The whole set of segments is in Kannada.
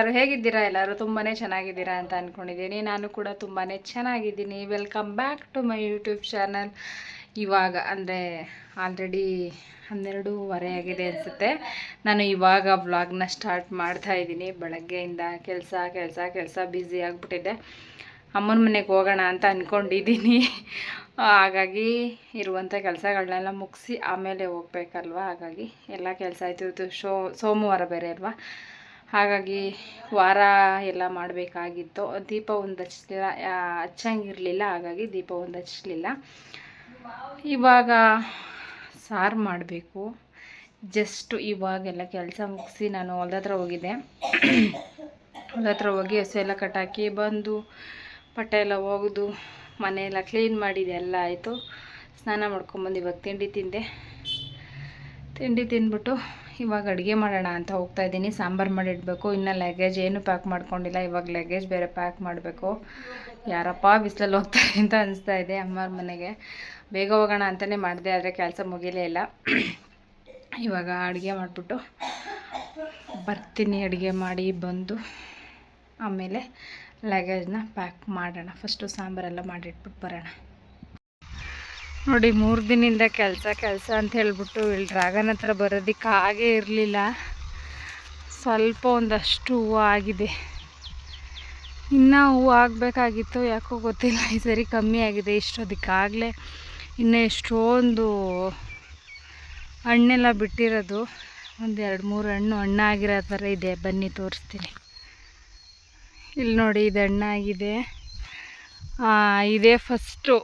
ಎಲ್ಲರೂ ಹೇಗಿದ್ದೀರಾ? ಎಲ್ಲರೂ ತುಂಬಾ ಚೆನ್ನಾಗಿದ್ದೀರಾ ಅಂತ ಅಂದ್ಕೊಂಡಿದ್ದೀನಿ ನಾನು ಕೂಡ ತುಂಬಾ ಚೆನ್ನಾಗಿದ್ದೀನಿ. Welcome back to my YouTube channel ಇವಾಗ, ಅಂದರೆ ಆಲ್ರೆಡಿ ಹನ್ನೆರಡೂವರೆ ಆಗಿದೆ ಅನಿಸುತ್ತೆ. ನಾನು ಇವಾಗ ವ್ಲಾಗ್ನ ಸ್ಟಾರ್ಟ್ ಮಾಡ್ತಾ ಇದ್ದೀನಿ. ಬೆಳಗ್ಗೆಯಿಂದ ಕೆಲಸ ಕೆಲಸ ಕೆಲಸ ಬ್ಯುಸಿ ಆಗಿಬಿಟ್ಟಿದ್ದೆ ಅಮ್ಮನ ಮನೆಗೆ ಹೋಗೋಣ ಅಂತ ಅಂದ್ಕೊಂಡಿದ್ದೀನಿ ಹಾಗಾಗಿ ಇರುವಂಥ ಕೆಲಸಗಳನ್ನೆಲ್ಲ ಮುಗಿಸಿ ಆಮೇಲೆ ಹೋಗ್ಬೇಕಲ್ವ? ಹಾಗಾಗಿ ಎಲ್ಲ ಕೆಲಸ ಆಯಿತು. ಶೋ, ಸೋಮವಾರ ಬೇರೆ ಅಲ್ವಾ? ಹಾಗಾಗಿ ವಾರ ಎಲ್ಲ ಮಾಡಬೇಕಾಗಿತ್ತು. ದೀಪ ಒಂದು ಹಚ್ಚಲಿಲ್ಲ ಹಚ್ಚಂಗಿರಲಿಲ್ಲ, ಹಾಗಾಗಿ ದೀಪ ಒಂದು ಹಚ್ಚಲಿಲ್ಲ ಇವಾಗ ಸಾರು ಮಾಡಬೇಕು. ಜಸ್ಟು ಇವಾಗೆಲ್ಲ ಕೆಲಸ ಮುಗಿಸಿ ನಾನು ಹೊಲ್ದ ಹತ್ರ ಹೋಗಿದ್ದೆ. ಹೊಲ್ದ ಹತ್ರ ಹೋಗಿ ಹಸು ಎಲ್ಲ ಕಟ್ಟಾಕಿ ಬಂದು ಬಟ್ಟೆ ಎಲ್ಲ ಒಗೆದು ಮನೆಯೆಲ್ಲ ಕ್ಲೀನ್ ಮಾಡಿದೆ, ಎಲ್ಲ ಆಯಿತು. ಸ್ನಾನ ಮಾಡ್ಕೊಂಬಂದು ಇವಾಗ ತಿಂಡಿ ತಿಂದೆ. ತಿಂಡಿ ತಿಂದ್ಬಿಟ್ಟು ಇವಾಗ ಅಡುಗೆ ಮಾಡೋಣ ಅಂತ ಹೋಗ್ತಾ ಇದ್ದೀನಿ. ಸಾಂಬಾರು ಮಾಡಿಡಬೇಕು. ಇನ್ನು ಲಗೇಜ್ ಏನು ಪ್ಯಾಕ್ ಮಾಡ್ಕೊಂಡಿಲ್ಲ. ಇವಾಗ ಲಗೇಜ್ ಬೇರೆ ಪ್ಯಾಕ್ ಮಾಡಬೇಕು. ಯಾರಪ್ಪ ಬಿಸಿಲಲ್ಲಿ ಹೋಗ್ತಾರೆ ಅಂತ ಅನಿಸ್ತಾ ಇದೆ ಅಮ್ಮವ್ರ ಮನೆಗೆ. ಬೇಗ ಹೋಗೋಣ ಅಂತಲೇ ಮಾಡಿದೆ, ಆದರೆ ಕೆಲಸ ಮುಗಿಲೇ ಇಲ್ಲ. ಇವಾಗ ಅಡುಗೆ ಮಾಡಿಬಿಟ್ಟು ಬರ್ತೀನಿ ಅಡುಗೆ ಮಾಡಿ ಬಂದು. ಆಮೇಲೆ ಲಗೇಜ್ನ ಪ್ಯಾಕ್ ಮಾಡೋಣ. ಫಸ್ಟು ಸಾಂಬಾರೆಲ್ಲ ಮಾಡಿಟ್ಬಿಟ್ಟು ಬರೋಣ. ನೋಡಿ, ಮೂರು ದಿನದಿಂದ ಕೆಲಸ ಕೆಲಸ ಅಂತ ಹೇಳ್ಬಿಟ್ಟು ಇಲ್ಲಿ ಡ್ರಾಗನ್ ಹತ್ರ ಬರೋದಕ್ಕೆ ಆಗೇ ಇರಲಿಲ್ಲ. ಸ್ವಲ್ಪ ಒಂದಷ್ಟು ಹೂವು ಆಗಿದೆ. ಇನ್ನೂ ಹೂವು ಆಗಬೇಕಾಗಿತ್ತು ಯಾಕೋ ಗೊತ್ತಿಲ್ಲ, ಈ ಸರಿ ಕಮ್ಮಿ ಆಗಿದೆ ಇಷ್ಟೊದಕ್ಕಾಗಲೇ ಇನ್ನೂ ಎಷ್ಟೊಂದು ಹಣ್ಣೆಲ್ಲ ಬಿಟ್ಟಿರೋದು. ಒಂದು ಎರಡು ಮೂರು ಹಣ್ಣು ಹಣ್ಣಾಗಿರೋ ಥರ ಇದೆ. ಬನ್ನಿ, ತೋರಿಸ್ತೀನಿ. ಇಲ್ಲಿ ನೋಡಿ, ಇದು ಹಣ್ಣಾಗಿದೆ. ಇದೇ ಫಸ್ಟು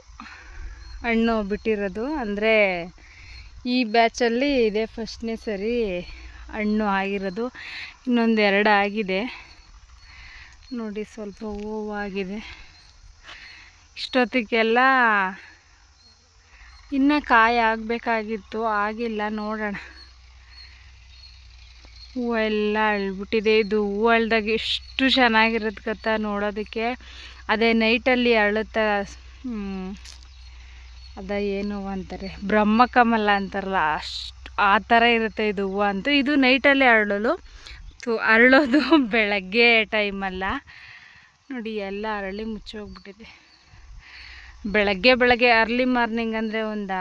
ಹಣ್ಣು ಬಿಟ್ಟಿರೋದು. ಅಂದರೆ ಈ ಬ್ಯಾಚಲ್ಲಿ ಇದೇ ಫಸ್ಟ್ನೇ ಸರಿ ಹಣ್ಣು ಆಗಿರೋದು. ಇನ್ನೊಂದು ಎರಡು ಆಗಿದೆ. ನೋಡಿ ಸ್ವಲ್ಪ ಹೂವು ಆಗಿದೆ ಇಷ್ಟೊತ್ತಿಗೆಲ್ಲ ಇನ್ನೂ ಕಾಯಿ ಆಗಬೇಕಾಗಿತ್ತು. ಆಗಿಲ್ಲ, ನೋಡೋಣ. ಹೂವು ಎಲ್ಲ ಅಳ್ಬಿಟ್ಟಿದೆ. ಇದು ಹೂವು ಅಳ್ದಾಗ ಎಷ್ಟು ಚೆನ್ನಾಗಿರುತ್ತೆ ಗೊತ್ತಾ ನೋಡೋದಕ್ಕೆ. ಅದೇ ನೈಟಲ್ಲಿ ಅಳುತ್ತಾ ಅದ ಏನು ಅಂತಾರೆ? ಬ್ರಹ್ಮಕಮಲ ಅಂತಾರಲ್ಲ, ಅಷ್ಟು ಆ ಥರ ಇರುತ್ತೆ ಇದು ಹೂವು ಅಂತೂ. ಇದು ನೈಟಲ್ಲಿ ಅರಳಲು ತು, ಅರಳೋದು ಬೆಳಗ್ಗೆ ಟೈಮಲ್ಲ ನೋಡಿ, ಎಲ್ಲ ಅರಳಿ ಮುಚ್ಚೋಗ್ಬಿಟ್ಟಿದೆ. ಬೆಳಗ್ಗೆ ಬೆಳಗ್ಗೆ ಅರ್ಲಿ ಮಾರ್ನಿಂಗ್ ಅಂದರೆ ಒಂದು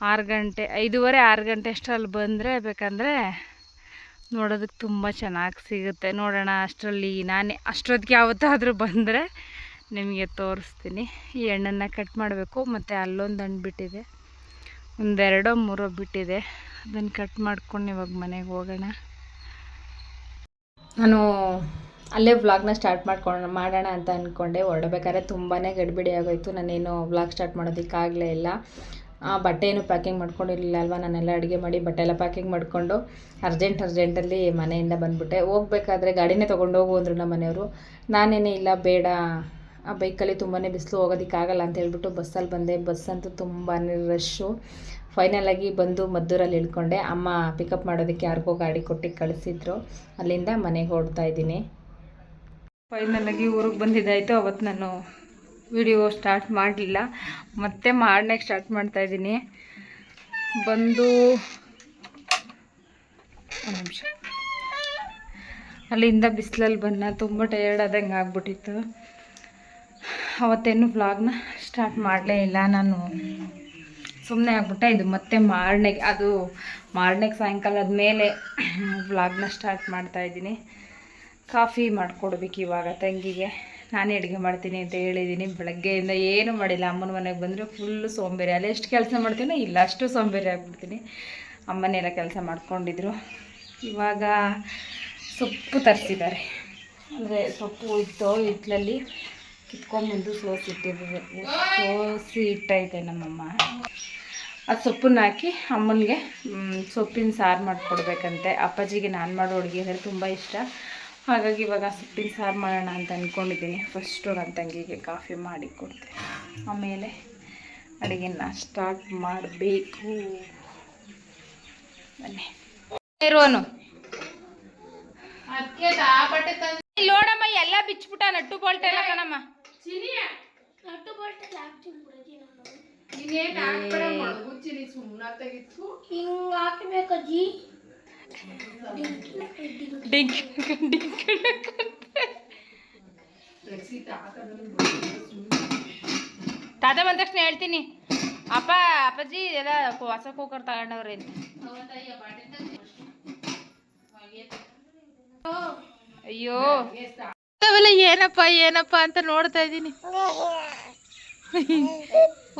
ಆರು ಗಂಟೆ, ಐದೂವರೆ, ಆರು ಗಂಟೆ ಅಷ್ಟರಲ್ಲಿ ಬಂದರೆ ಬೇಕಂದರೆ ನೋಡೋದಕ್ಕೆ ತುಂಬ ಚೆನ್ನಾಗಿ ಸಿಗುತ್ತೆ. ನೋಡೋಣ ಅಷ್ಟರಲ್ಲಿ ನಾನೇ, ಅಷ್ಟೊತ್ತಿಗೆ ಯಾವತ್ತಾದರೂ ಬಂದರೆ ನಿಮಗೆ ತೋರಿಸ್ತೀನಿ. ಈ ಹಣ್ಣನ್ನು ಕಟ್ ಮಾಡಬೇಕು. ಮತ್ತು ಅಲ್ಲೊಂದು ಹಣ್ಣು ಬಿಟ್ಟಿದೆ. ಒಂದೆರಡೋ ಮೂರೋ ಬಿಟ್ಟಿದೆ. ಅದನ್ನು ಕಟ್ ಮಾಡ್ಕೊಂಡು ಇವಾಗ ಮನೆಗೆ ಹೋಗೋಣ. ನಾನು ಅಲ್ಲೇ ವ್ಲಾಗ್ನ ಸ್ಟಾರ್ಟ್ ಮಾಡ್ಕೊಂಡು ಮಾಡೋಣ ಅಂತ ಅಂದ್ಕೊಂಡೆ ಹೊರಡಬೇಕಾದ್ರೆ ತುಂಬಾ ಗಡಿಬಿಡಿ ಆಗೋಯ್ತು. ನಾನೇನು ವ್ಲಾಗ್ ಸ್ಟಾರ್ಟ್ ಮಾಡೋದಕ್ಕಾಗಲೇ ಇಲ್ಲ. ಬಟ್ಟೆ ಏನು ಪ್ಯಾಕಿಂಗ್ ಮಾಡ್ಕೊಂಡಿರಲಿಲ್ಲ ಅಲ್ವಾ? ನಾನೆಲ್ಲ ಅಡುಗೆ ಮಾಡಿ ಬಟ್ಟೆ ಎಲ್ಲ ಪ್ಯಾಕಿಂಗ್ ಮಾಡಿಕೊಂಡು ಅರ್ಜೆಂಟ್ ಅರ್ಜೆಂಟಲ್ಲಿ ಮನೆಯಿಂದ ಬಂದುಬಿಟ್ಟೆ. ಹೋಗ್ಬೇಕಾದ್ರೆ ಗಾಡಿನೇ ತೊಗೊಂಡು ಹೋಗು ಅಂದರು ನಮ್ಮ ಮನೆಯವರು ನಾನೇನೇ ಇಲ್ಲ, ಬೇಡ ಆ ಬೈಕಲ್ಲಿ ತುಂಬಾ ಬಿಸಿಲು ಹೋಗೋದಕ್ಕಾಗಲ್ಲ ಅಂತ ಹೇಳ್ಬಿಟ್ಟು ಬಸ್ಸಲ್ಲಿ ಬಂದೆ. ಬಸ್ ಅಂತೂ ತುಂಬಾ ರಶ್ಶು. ಫೈನಲಾಗಿ ಬಂದು ಮದ್ದೂರಲ್ಲಿ ಇಳ್ಕೊಂಡೆ. ಅಮ್ಮ ಪಿಕಪ್ ಮಾಡೋದಕ್ಕೆ ಯಾರಿಗೋ ಗಾಡಿ ಕೊಟ್ಟು ಕಳಿಸಿದ್ರು. ಅಲ್ಲಿಂದ ಮನೆಗೆ ಹೊಡ್ತಾ ಇದ್ದೀನಿ. ಫೈನಲಾಗಿ ಊರಿಗೆ ಬಂದಿದ್ದಾಯಿತು. ಅವತ್ತು ನಾನು ವಿಡಿಯೋ ಸ್ಟಾರ್ಟ್ ಮಾಡಲಿಲ್ಲ. ಮತ್ತೆ ಮಾಡಲಿಕ್ಕೆ ಸ್ಟಾರ್ಟ್ ಮಾಡ್ತಾ ಇದ್ದೀನಿ. ಬಂದು ಒಂದು ನಿಮಿಷ. ಅಲ್ಲಿಂದ ಬಿಸಿಲಲ್ಲಿ ಬಂದ ತುಂಬ ಟಯರ್ಡ್ ಆದಂಗೆ ಆಗ್ಬಿಟ್ಟಿತ್ತು. ಅವತ್ತೇನು ವ್ಲಾಗ್ನ ಸ್ಟಾರ್ಟ್ ಮಾಡಲೇ ಇಲ್ಲ ನಾನು. ಸುಮ್ಮನೆ ಆಗ್ಬಿಟ್ಟೆ, ಇದು ಮತ್ತೆ ಮಾರನೆಗೆ ಅದು ಮಾರನೆಗೆ ಸಾಯಂಕಾಲದ ಮೇಲೆ ವ್ಲಾಗ್ನ ಸ್ಟಾರ್ಟ್ ಮಾಡ್ತಾ ಇದ್ದೀನಿ. ಕಾಫಿ ಮಾಡಿಕೊಡ್ಬೇಕು ಇವಾಗ ತಂಗಿಗೆ. ನಾನೇ ಅಡುಗೆ ಮಾಡ್ತೀನಿ ಅಂತ ಹೇಳಿದ್ದೀನಿ. ಬೆಳಗ್ಗೆಯಿಂದ ಏನು ಮಾಡಿಲ್ಲ. ಅಮ್ಮನ ಮನೆಗೆ ಬಂದರೆ ಫುಲ್ಲು ಸೋಂಬೇರಿ. ಅಲ್ಲಿ ಎಷ್ಟು ಕೆಲಸ ಮಾಡ್ತೀನೋ ಇಲ್ಲ, ಅಷ್ಟು ಸೋಂಬೇರಿ ಆಗಿಬಿಡ್ತೀನಿ. ಅಮ್ಮನೆಲ್ಲ ಕೆಲಸ ಮಾಡ್ಕೊಂಡಿದ್ರು. ಇವಾಗ ಸೊಪ್ಪು ತರಿಸಿದ್ದಾರೆ. ಅಂದರೆ ಸೊಪ್ಪು ಇತ್ತು ಹಿತ್ತಲಲ್ಲಿ ಕಿತ್ಕೊಂಬಂದು ಸೋಸಿ ಇಟ್ಟಿದ್ದೆ ಸೋಸಿ ಇಟ್ಟೈತೆ ನಮ್ಮಮ್ಮ. ಆ ಸೊಪ್ಪನ್ನ ಹಾಕಿ ಅಮ್ಮನಿಗೆ ಸೊಪ್ಪಿನ ಸಾರು ಮಾಡಿಕೊಡ್ಬೇಕಂತೆ. ಅಪ್ಪಾಜಿಗೆ ನಾನು ಮಾಡೋ ಅಡುಗೆ ಅಂದರೆ ತುಂಬ ಇಷ್ಟ. ಹಾಗಾಗಿ ಇವಾಗ ಸೊಪ್ಪಿನ ಸಾರು ಮಾಡೋಣ ಅಂತ ಅಂದ್ಕೊಂಡಿದ್ದೀನಿ ಫಸ್ಟು ನನ್ನ ತಂಗಿಗೆ ಕಾಫಿ ಮಾಡಿ ಕೊಡ್ತೀನಿ. ಆಮೇಲೆ ಅಡುಗೆನ ಸ್ಟಾರ್ಟ್ ಮಾಡಬೇಕು. ಬನ್ನಿ. ಇರುವನು ನೋಡಮ್ಮ ಎಲ್ಲ ಬಿಚ್ಬಿಟ್ಟ ನಟ್ಟು ಬೋಲ್ಟ್ ಎಲ್ಲ ಕಣಮ್ಮ. ಇನ್ನೇನ್ ಹಾಕ್ಬೇಡ ಮಡಗು ಚಿನಿ ಸುಮ್ನ ತೆಗಿತು ಹಿಂಗ್ ಹಾಕ್ಬೇಕಜ್ಜಿ ಡಿಂಕ್ ಡಿಂಕ್ ತಾತ ಬಂದ ತಕ್ಷಣ ಹೇಳ್ತೀನಿ ಅಪ್ಪ ಅಪ್ಪಾಜಿ ಎಲ್ಲ ಹೊಸ ಕುಕ್ಕರ್ ತಗೊಂಡವ್ರಿ ಅಂತ ಅಯ್ಯೋ ಅವೆಲ್ಲ ಏನಪ್ಪ ಏನಪ್ಪ ಅಂತ ನೋಡ್ತಾ ಇದ್ದೀನಿ.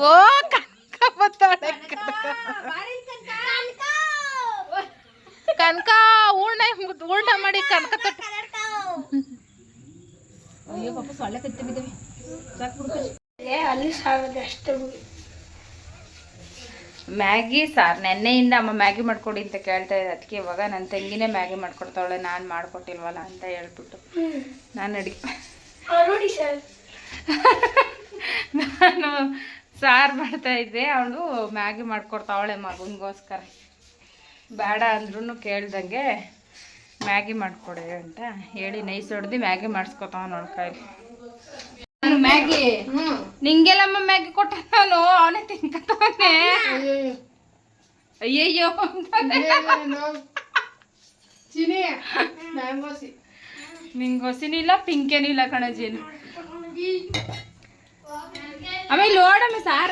ಓ ಕನಕ ಬತ್ತಾಳೆ ಕನಕ. ಹೂರ್ಣ ಹೂರ್ಣ ಮಾಡಿ ಕನಕ ತೊಟ್ಟ. ಅಯ್ಯೋ ಪಾಪ ಸೊಳ್ಳೆ ಕತ್ತಿ ಬಿದ್ದೀವಿ. ಅಲ್ಲಿ ಸಾವಿರದ ಅಷ್ಟು ಮ್ಯಾಗಿ ಸಾರು ನೆನ್ನೆಯಿಂದ ಅಮ್ಮ ಮ್ಯಾಗಿ ಮಾಡ್ಕೊಡಿ ಅಂತ ಕೇಳ್ತಾ ಇದ್ದೆ. ಅದಕ್ಕೆ ಇವಾಗ ನನ್ನ ತಂಗಿನೇ ಮ್ಯಾಗಿ ಮಾಡ್ಕೊಡ್ತಾವಳೆ ನಾನು ಮಾಡ್ಕೊಟ್ಟಿಲ್ವಲ್ಲ ಅಂತ ಹೇಳ್ಬಿಟ್ಟು. ನಾನು ಅಡಿಗೆ ನಾನು ಸಾರು ಮಾಡ್ತಾ ಇದ್ದೆ ಅವಳು ಮ್ಯಾಗಿ ಮಾಡ್ಕೊಡ್ತಾವಳೆ ಮಗನಿಗೋಸ್ಕರ. ಬೇಡ ಅಂದ್ರೂ ಕೇಳ್ದಂಗೆ ಮ್ಯಾಗಿ ಮಾಡಿಕೊಡಿ ಅಂತ ಹೇಳಿ ನೈಸ್ ಹೊಡೆದು ಮ್ಯಾಗಿ ಮಾಡಿಸ್ಕೊತಾವ ನೋಡ್ಕಾಯಿ ಮ್ಯಾಗಿ. ನಿಂಗೆಲ್ಲಮ್ಮ ಮ್ಯಾಗಿ ಕೊಟ್ಟ ನಾನು ಅವನೇ ತಿನ್ಕತಾವನೆ ಅಯ್ಯಯ್ಯೋ. ಚಿನಿ ಮ್ಯಾಂಗೋಸಿ. ನಿಂಗೆ ಹೊಸಿನೂ ಇಲ್ಲ ಪಿಂಕೇನೂ ಇಲ್ಲ ಕಣಜೇನು ಆಮೇಲೆ ನೋಡಮ್ಮ ಸಾರ.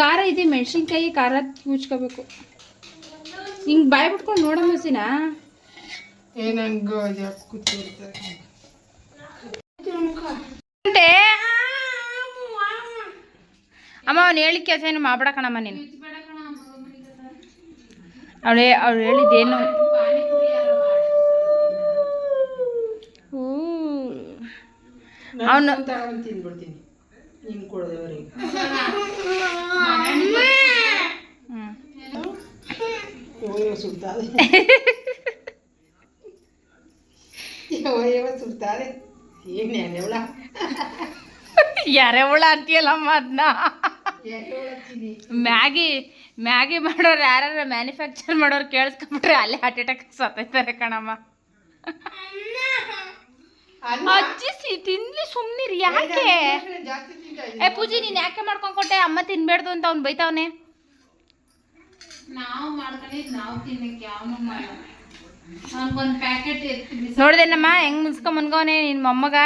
ಖಾರ. ಇದೆ ಮೆಣಸಿನ್ಕಾಯಿ ಖಾರ ಮುಚ್ಕೋಬೇಕು. ಹಿಂಗೆ ಬಾಯ್ ಬಿಟ್ಕೊಂಡು ನೋಡಮ್ಮ ಹಸಿನ ಏನಂಗೋ ಕೂತಿರ್ತಾರೆ ಅಮ್ಮ ಅವ್ನು ಹೇಳಿ ಕೆಲಸ ಏನು ಮಾಡ್ಬಿಡಕಣಮ್ಮ ನೀನು. ಅವಳು ಅವ್ಳು ಹೇಳಿದ್ದೇನು? ಅವನು ನೀನು ಕೊಡದವರಿಗೆ. ಯಾವ ಯಾವ ಸುಡ್ತಾರೆ ಏನು ಎಳೆವಳ ಯಾರೇ ಹುಳ ಅಂತೀಯಲ್ಲಮ್ಮ ಅದನ್ನ ಮ್ಯಾಗಿ ಮ್ಯಾಗಿ ಮಾಡೋರು ಯಾರು ಮ್ಯಾನುಫ್ಯಾಕ್ಚರ್ ಮಾಡೋರು ಕೇಳಿಸ್ಕೊಂಬಿಟ್ರೆ ಅಲ್ಲೇ ಹಾರ್ಟ್ ಅಟ್ಯಾಕ್ ಸತ್ತೈತಾರೆ ಕಣಮ್ಮ ಅಜ್ಜಿ ತಿನ್ಲಿ ಸುಮ್ನಿರಿ ಯಾಕೆ ಏ ಪೂಜಿ ನೀನ್ ಯಾಕೆ ಮಾಡ್ಕೊಂಡ್ ಕೊಟ್ಟೆ ಅಮ್ಮ ತಿನ್ಬೇಡ್ದು ಅಂತ ಅವ್ನು ಬೈತಾವನೆ ನಾವು ಮಾಡ್ಕೊಂಡಿದ್ ನಾವು ತಿನ್ನಕ್ಕೆ ಯಾವನು ನೋಡ್ದೇನಮ್ಮ ಹೆಂಗ್ ಮುನ್ಸ್ಕೊಂಡ್ ಮನ್ಗವನೆ ನಿನ್ ಮೊಮ್ಮಗ?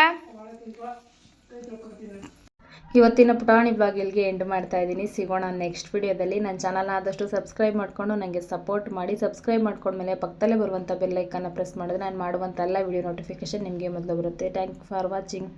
ಇವತ್ತಿನ ಪುಟಾಣಿ ಬಾಗಿಲ್ಗೆ ಎಂಡ್ ಮಾಡ್ತಾ ಇದ್ದೀನಿ. ಸಿಗೋಣ ನೆಕ್ಸ್ಟ್ ವಿಡಿಯೋದಲ್ಲಿ ನನ್ನ ಚಾನಲ್ನ ಆದಷ್ಟು ಸಬ್ಸ್ಕ್ರೈಬ್ ಮಾಡಿಕೊಂಡು ನನಗೆ ಸಪೋರ್ಟ್ ಮಾಡಿ. ಸಬ್ಸ್ಕ್ರೈಬ್ ಮಾಡ್ಕೊಂಡ್ಮೇಲೆ ಪಕ್ಕದಲ್ಲೇ ಬರುವಂಥ ಬೆಲ್ಲೈಕನ್ನು ಪ್ರೆಸ್ ಮಾಡಿದ್ರೆ ನಾನು ಮಾಡುವಂಥ ಎಲ್ಲ ವಿಡಿಯೋ ನೋಟಿಫಿಕೇಶನ್ ನಿಮಗೆ ಮೊದಲು ಬರುತ್ತೆ. Thank for watching